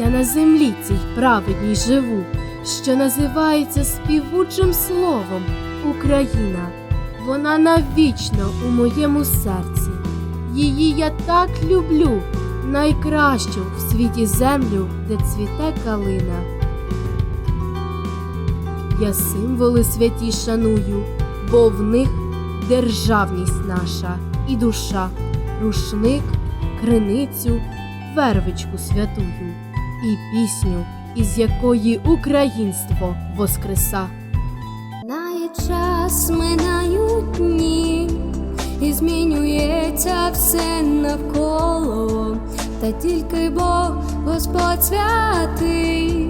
Я на землі цій праведній живу, що називається співучим словом Україна. Вона навічно у моєму серці. Її я так люблю, найкращу в світі землю, де цвіте калина. Я символи святі шаную, бо в них державність наша і душа, рушник, криницю, вервичку святую і пісню, із якої українство воскреса. Минає час, минають дні, і змінюється все навколо, та тільки Бог, Господь святий,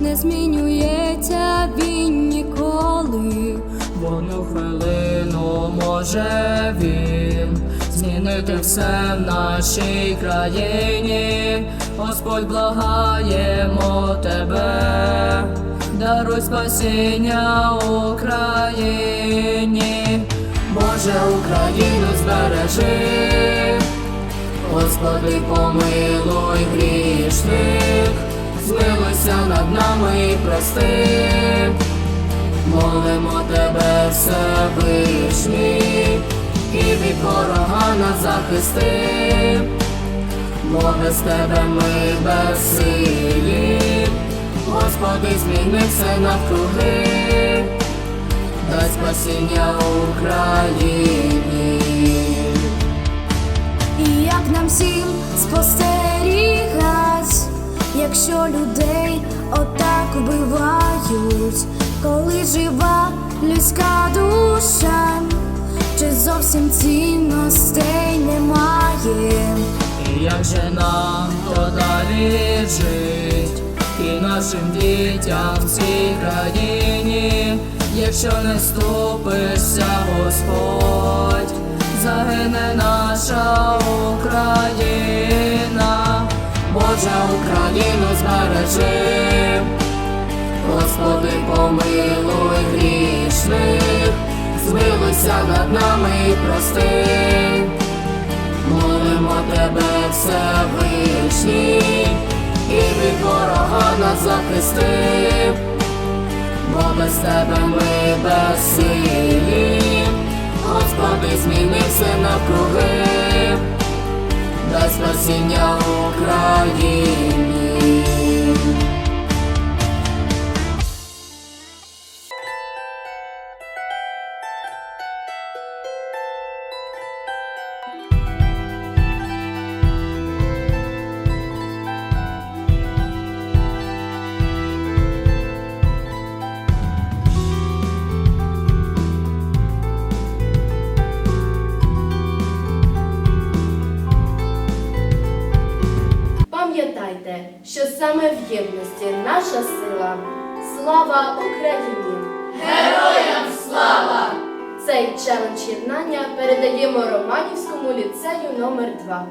не змінюється він ніколи. В одну хвилину може він змінити все в нашій країні. Господь благаємо тебе, даруй спасіння Україні, Боже Україну збережи, Господи, помилуй грішних, змилуйся над нами і прости. Молимо тебе, Всевишній, і від ворога нас захисти, бо без тебе ми безсилі, Господи, зміни все навкруги, дай спасіння Україні. І як нам всім спостерігать, якщо людей отак вбивають, коли жива людська душа, чи зовсім цінностей як же нам то далі жить, і нашим дітям в цій країні, якщо не ступишся, Господь, загине наша Україна, Боже Україну збережи, Господи, помилуй грішних, змилуйся над нами і прости. Молимо тебе, ворога нас захистив, бо без тебе ми безсилі, Господи, змінився навкруги, Пам'ятайте, що саме в єдності наша сила. Слава Україні! Героям слава! Цей челендж єднання передаємо Романівському ліцею номер 2